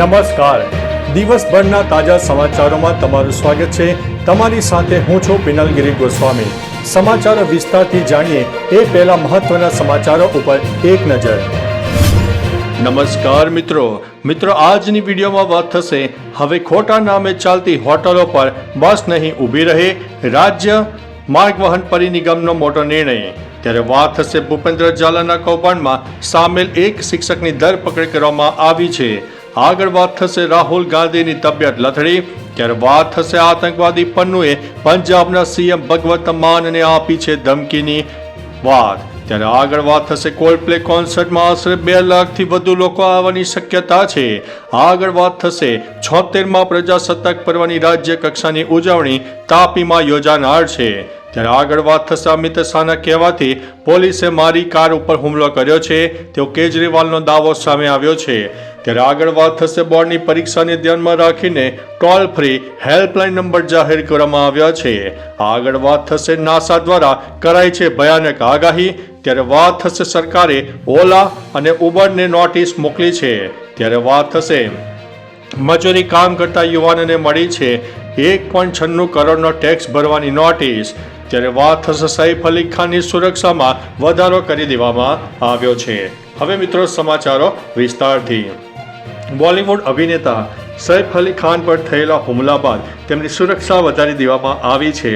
નમસ્કાર. દિવસભરના તાજા સમાચારોમાં તમારું સ્વાગત છે. તમારી સાથે હું છું પિનલગીરી ગોસ્વામી. સમાચારો વિસ્તારથી જાણીએ એ પહેલા મહત્વના સમાચારો ઉપર એક નજર. નમસ્કાર મિત્રો. મિત્રો, આજની વિડીયોમાં વાત થશે. હવે ખોટા નામે ચાલતી હોટલો પર બસ નહીં ઊભી રહે. રાજ્ય માર્ગ વહન પરિનિગમનો મોટો નિર્ણય. ત્યારે વાત થશે ભૂપેન્દ્ર ઝાલાના કૌભાંડમાં સામેલ એક શિક્ષકની ધરપકડ કરવામાં આવી છે. આગળ વાત થશે રાહુલ ગાંધીની તબિયત લથડી. ત્યારે વાત થશે આતંકવાદી પન્નુએ પંજાબના સીએમ ભગવત માનને આપી છે ધમકીની વાત. ત્યારે આગળ વાત થશે કોલ્ડ પ્લે કોન્સર્ટમાં આશરે બે લાખથી વધુ લોકો આવવાની શક્યતા છે. આગળ વાત થશે છોતેરમાં પ્રજાસત્તાક પર્વની રાજ્ય કક્ષાની ઉજવણી તાપીમાં યોજાનાર છે. ત્યારે આગળ વાત થશે અમિત શાહના કહેવાથી પોલીસે મારી કાર ઉપર હુમલો કર્યો છે. તેઓ કેજરીવાલનો દાવો સામે આવ્યો છે. ત્યારે આગળ વાત થશે બોર્ડની પરીક્ષાને ધ્યાનમાં રાખીને ટોલ ફ્રી હેલ્પલાઇન નંબર જાહેર કરવામાં આવ્યા છે. આગળ વાત થશે નાસા દ્વારા કરાઈ છે ભયાનક આગાહી. ત્યારે વાત થશે સરકારે ઓલા અને ઉબરને નોટિસ મોકલી છે. ત્યારે વાત થશે મજૂરી કામ કરતા યુવાનોને મળી છે એક પોઈન્ટ છન્નું કરોડનો ટેક્સ ભરવાની નોટિસ. ત્યારે વાત થશે સૈફ અલી ખાનની સુરક્ષામાં વધારો કરી દેવામાં આવ્યો છે. હવે મિત્રો સમાચારો વિસ્તારથી. બોલિવૂડ અભિનેતા સૈફ અલી ખાન પર થયેલા હુમલા બાદ તેમની સુરક્ષા વધારી દેવામાં આવી છે.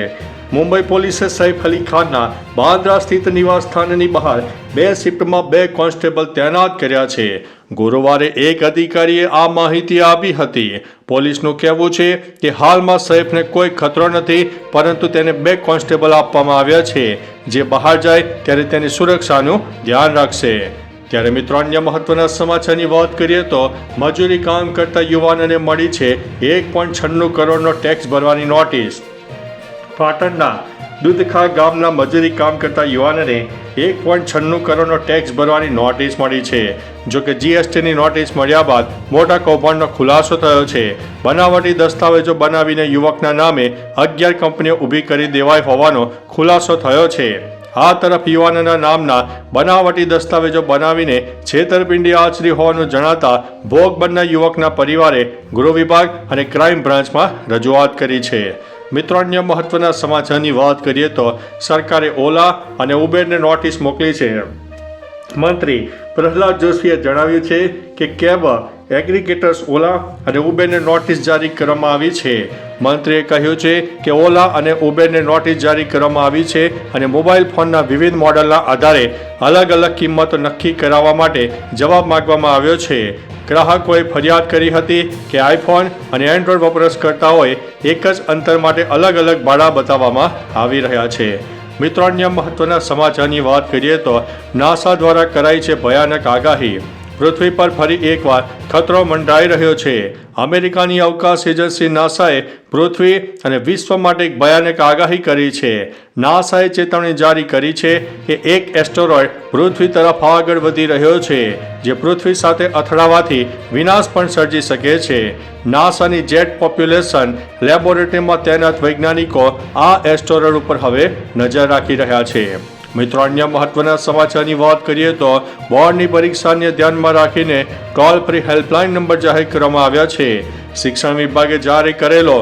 મુંબઈ પોલીસે સૈફ અલી ખાનના બાંદ્રા સ્થિત નિવાસ સ્થાનની બહાર બે શિફ્ટમાં બે કોન્સ્ટેબલ તૈનાત કર્યા છે. ગુરુવારે એક અધિકારીએ આ માહિતી આપી હતી. પોલીસનું કહેવું છે કે હાલમાં સૈફને કોઈ ખતરો નથી, પરંતુ તેને બે કોન્સ્ટેબલ આપવામાં આવ્યા છે. જે બહાર જાય ત્યારે તેની સુરક્ષાનું ધ્યાન રાખશે. ત્યારે મિત્રો અન્ય મહત્વના સમાચારની વાત કરીએ તો મજૂરી કામ કરતા યુવાનોને મળી છે એક પોઈન્ટ છન્નું કરોડનો ટેક્સ ભરવાની નોટિસ પાટણના દૂધખા ગામના મજૂરી કામ કરતા યુવાનોને એક પોઈન્ટ છન્નું કરોડનો ટેક્સ ભરવાની નોટિસ મળી છે. જો કે જીએસટીની નોટિસ મળ્યા બાદ મોટા કૌભાંડનો ખુલાસો થયો છે. બનાવટી દસ્તાવેજો બનાવીને યુવકના નામે અગિયાર કંપનીઓ ઊભી કરી દેવાઈ હોવાનો ખુલાસો થયો છે. આ તરફ યુવાનોના નામના બનાવટી દસ્તાવેજો બનાવીને છેતરપિંડી આચરી હોવાનું જણાતા ભોગ બનનાર યુવકના પરિવારે ગૃહ વિભાગ અને ક્રાઇમ બ્રાન્ચમાં રજૂઆત કરી છે. મિત્રો, અન્ય મહત્વના સમાચારની વાત કરીએ તો સરકારે ઓલા અને ઉબેરને નોટિસ મોકલી છે. મંત્રી પ્રહલાદ જોશીએ જણાવ્યું છે કે કેબ એગ્રીગેટર્સ ઓલા અને ઉબેરને નોટિસ જારી કરવામાં આવી છે. મંત્રીએ કહ્યું છે કે ઓલા અને ઉબેરને નોટિસ જારી કરવામાં આવી છે અને મોબાઈલ ફોનના વિવિધ મોડલના આધારે અલગ અલગ કિંમતો નક્કી કરાવવા માટે જવાબ માંગવામાં આવ્યો છે. ગ્રાહકોએ ફરિયાદ કરી હતી કે આઈફોન અને એન્ડ્રોઈડ વપરાશકર્તાઓએ એક જ અંતર માટે અલગ અલગ ભાડા બતાવવામાં આવી રહ્યા છે. મિત્રો, અન્ય મહત્વના સમાચારની વાત કરીએ તો નાસા દ્વારા કરાઈ છે ભયાનક આગાહી. પૃથ્વી પર ફરી એકવાર ખતરો મંડાઈ રહ્યો છે. અમેરિકાની અવકાશ એજન્સી નાસાએ પૃથ્વી અને વિશ્વ માટે એક ભયાનક આગાહી કરી છે. નાસાએ ચેતવણી જારી કરી છે કે એક એસ્ટરોઇડ પૃથ્વી તરફ આગળ વધી રહ્યો છે, જે પૃથ્વી સાથે અથડાવાથી વિનાશ પણ સર્જી શકે છે. નાસાની જેટ પોપ્યુલેશન લેબોરેટરીમાં તૈનાત વૈજ્ઞાનિકો આ એસ્ટરોઇડ ઉપર હવે નજર રાખી રહ્યા છે. મિત્રો, અન્ય મહત્વના સમાચારની વાત કરીએ તો બોર્ડની પરીક્ષાને ધ્યાનમાં રાખીને ટોલ ફ્રી હેલ્પલાઇન નંબર જાહેર કરવામાં આવ્યા છે. શિક્ષણ વિભાગે જારી કરેલો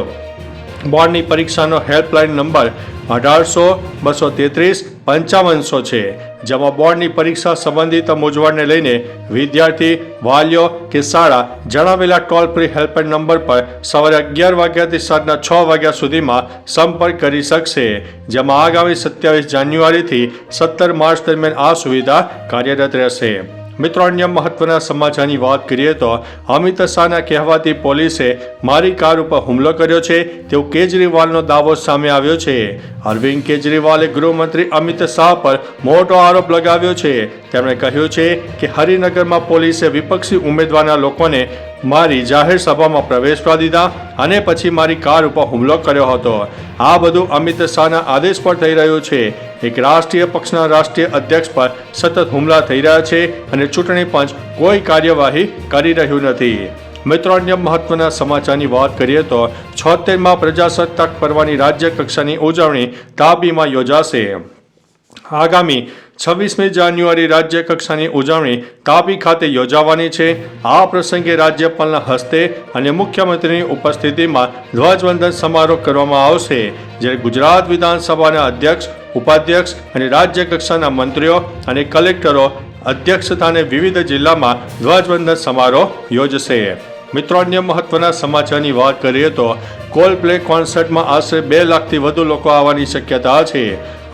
બોર્ડની પરીક્ષાનો હેલ્પલાઇન નંબર અઢારસો, બસો તેત્રીસ, પંચાવનસો છે. જેમાં બોર્ડની પરીક્ષા સંબંધિત મૂંઝવણને લઈને વિદ્યાર્થી, વાલીઓ, કે શાળા જણાવેલા ટોલ ફ્રી હેલ્પલાઇન નંબર પર સવારે અગિયાર વાગ્યાથી સાંજના છ વાગ્યા સુધીમાં સંપર્ક કરી શકશે. જેમાં આગામી સત્યાવીસ જાન્યુઆરીથી સત્તર માર્ચ દરમિયાન આ સુવિધા કાર્યરત રહેશે. મિત્રો, અન્ય મહત્વના સમાચારની વાત કરીએ તો અમિત શાહના કહેવાથી પોલીસે મારી કાર ઉપર હુમલો કર્યો છે. તેવો કેજરીવાલનો દાવો સામે આવ્યો છે. અરવિંદ કેજરીવાલે ગૃહમંત્રી અમિત શાહ પર મોટો આરોપ લગાવ્યો છે. તેમણે કહ્યું છે કે હરિનગરમાં પોલીસે વિપક્ષી ઉમેદવારના લોકોને મારી જાહેર સભામાં પ્રવેશવા દીધા અને પછી મારી કાર ઉપર હુમલો કર્યો હતો. આ બધું અમિત શાહના આદેશ પર થઈ રહ્યું છે. એક રાષ્ટ્રીય પક્ષના રાષ્ટ્રીય અધ્યક્ષ પર સતત હુમલા થઈ રહ્યા છે અને ચૂંટણી પંચ કોઈ કાર્યવાહી કરી રહ્યું નથી. મિત્રો, અન્ય મહત્વના સમાચારની વાત કરીએ તો છોતેરમાં પ્રજાસત્તાક પર્વની રાજ્ય કક્ષાની ઉજવણી તાપીમાં યોજાશે. આગામી છવ્વીસમી જાન્યુઆરી રાજ્ય કક્ષાની ઉજવણી તાપી ખાતે યોજાવાની છે. આ પ્રસંગે રાજ્યપાલના હસ્તે અને મુખ્યમંત્રીની ઉપસ્થિતિમાં ધ્વજવંદન સમારોહ કરવામાં આવશે જ્યારે ગુજરાત વિધાનસભાના અધ્યક્ષ, ઉપાધ્યક્ષ અને રાજ્ય કક્ષાના મંત્રીઓ અને કલેક્ટરો અધ્યક્ષતાને વિવિધ જિલ્લામાં ધ્વજવંદન સમારોહ યોજશે. મિત્રો, અન્ય મહત્વના સમાચારની વાત કરીએ તો કોલ પ્લે કોન્સર્ટમાં આશરે બે લાખથી વધુ લોકો આવવાની શક્યતા છે.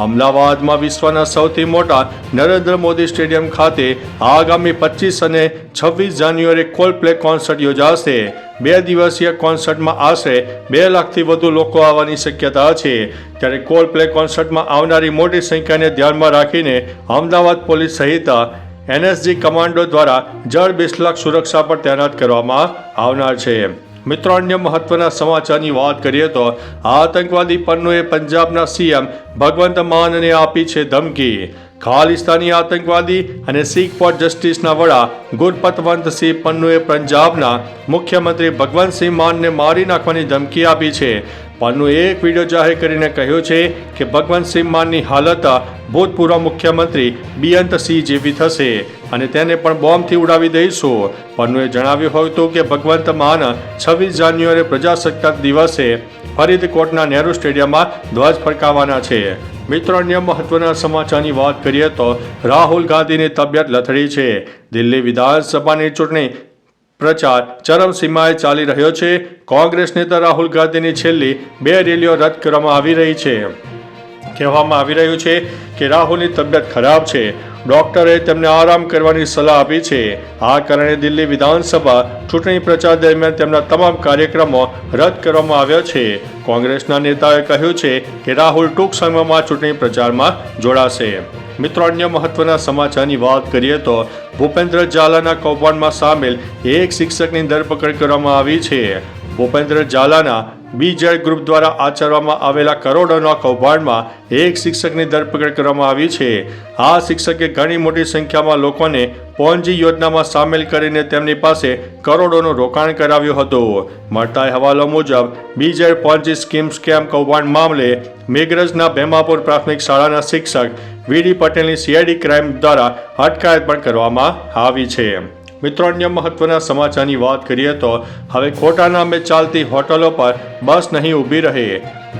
અમદાવાદમાં વિશ્વના સૌથી મોટા નરેન્દ્ર મોદી સ્ટેડિયમ ખાતે આગામી પચીસ અને છવ્વીસ જાન્યુઆરી કોલ પ્લે કોન્સર્ટ યોજાશે. બે દિવસીય કોન્સર્ટમાં આશરે બે લાખથી વધુ લોકો આવવાની શક્યતા છે. ત્યારે કોલ પ્લે કોન્સર્ટમાં આવનારી મોટી સંખ્યાને ધ્યાનમાં રાખીને અમદાવાદ પોલીસ સહિત એનએસજી કમાન્ડો દ્વારા જળ બિસ્લાક સુરક્ષા પર તૈનાત કરવામાં આવનાર છે. મિત્રો અન્ય મહત્વના સમાચારની વાત કરીએ તો આતંકવાદી પન્નુએ પંજાબના સીએમ ભગવંત માનને આપી છે ધમકી. ખાલિસ્તાની આતંકવાદી અને શીખ ફોર જસ્ટિસના વડા ગુરપતવંતસિંહ પન્નુએ પંજાબના મુખ્યમંત્રી ભગવંતસિંહ માનને મારી નાખવાની ધમકી આપી છે. પન્નુએ એક વીડિયો જાહેર કરીને કહ્યું છે કે ભગવંતસિંહ માનની હાલત ભૂતપૂર્વ મુખ્યમંત્રી બિયંતસિંહ જેવી થશે. અને તેને પણ બોમ્બથી ઉડાવી દઈશું. પન્નુએ જણાવ્યું હતું કે ભગવંત માન છવ્વીસ જાન્યુઆરી પ્રજાસત્તાક દિવસે ફરીદકોટના નહેરુ સ્ટેડિયમમાં ધ્વજ ફરકાવવાના છે. મિત્રો, અન્ય મહત્વના સમાચારની વાત કરીએ તો રાહુલ ગાંધીની તબિયત લથડી છે. દિલ્હી વિધાનસભાની ચૂંટણી પ્રચાર ચરમસીમાએ ચાલી રહ્યો છે. કોંગ્રેસ નેતા રાહુલ ગાંધીની છેલ્લી બે રેલીઓ રદ કરવામાં આવી રહી છે. કહેવામાં આવી રહ્યું છે કે રાહુલની તબિયત ખરાબ છે. ડોક્ટરે તેમને આરામ કરવાની સલાહ આપી છે. આ કારણે દિલ્હી વિધાનસભા ચૂંટણી પ્રચાર દરમિયાન તેમના તમામ કાર્યક્રમો રદ કરવામાં આવ્યા છે. કોંગ્રેસના નેતાએ કહ્યું છે કે રાહુલ ટૂંક સમયમાં ચૂંટણી પ્રચારમાં જોડાશે. મિત્રો, અન્ય મહત્વના સમાચારની વાત કરીએ તો ભૂપેન્દ્ર ઝાલાના કૌભાંડમાં સામેલ એક શિક્ષકની ધરપકડ કરવામાં આવી છે. ભૂપેન્દ્ર ઝાલાના બીજેડ ગ્રુપ દ્વારા આચરવામાં આવેલા કરોડોના કૌભાંડમાં એક શિક્ષકની ધરપકડ કરવામાં આવી છે. આ શિક્ષકે ઘણી મોટી સંખ્યામાં લોકોને પોન્જી યોજનામાં સામેલ કરીને તેમની પાસે કરોડોનું રોકાણ કરાવ્યું હતું. મળતા હવાલો મુજબ બીજળ પોન્જી સ્કીમ સ્કેમ કૌભાંડ મામલે મેઘરજના ભેમાપુર પ્રાથમિક શાળાના શિક્ષક વીડી પટેલની સીઆઈડી ક્રાઇમ દ્વારા અટકાયત પણ કરવામાં આવી છે. મિત્રો, અન્ય મહત્વના સમાચારની વાત કરીએ તો હવે ખોટા નામે ચાલતી હોટલો પર બસ નહીં ઊભી રહે.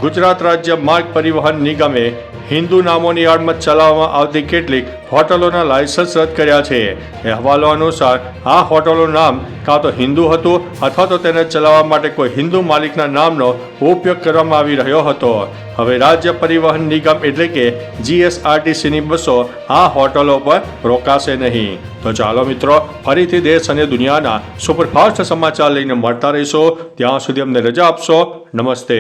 ગુજરાત રાજ્ય માર્ગ પરિવહન નિગમે હિન્દુ નામોની આડમત ચલાવવામાં આવતી કેટલીક હોટલોના લાયસન્સ રદ કર્યા છે. અહેવાલો અનુસાર, આ હોટલોનું નામ કાં તો હિન્દુ હતું અથવા તો તેને ચલાવવા માટે કોઈ હિન્દુ માલિકના નામનો ઉપયોગ કરવામાં આવી રહ્યો હતો. હવે રાજ્ય પરિવહન નિગમ એટલે કે જીએસઆરટીસીની બસો આ હોટલો પર રોકાશે નહીં. તો ચાલો મિત્રો, ફરીથી દેશ અને દુનિયાના સુપરફાસ્ટ સમાચાર લઈને મળતા રહીશો. ત્યાં સુધી અમને રજા આપશો. નમસ્તે.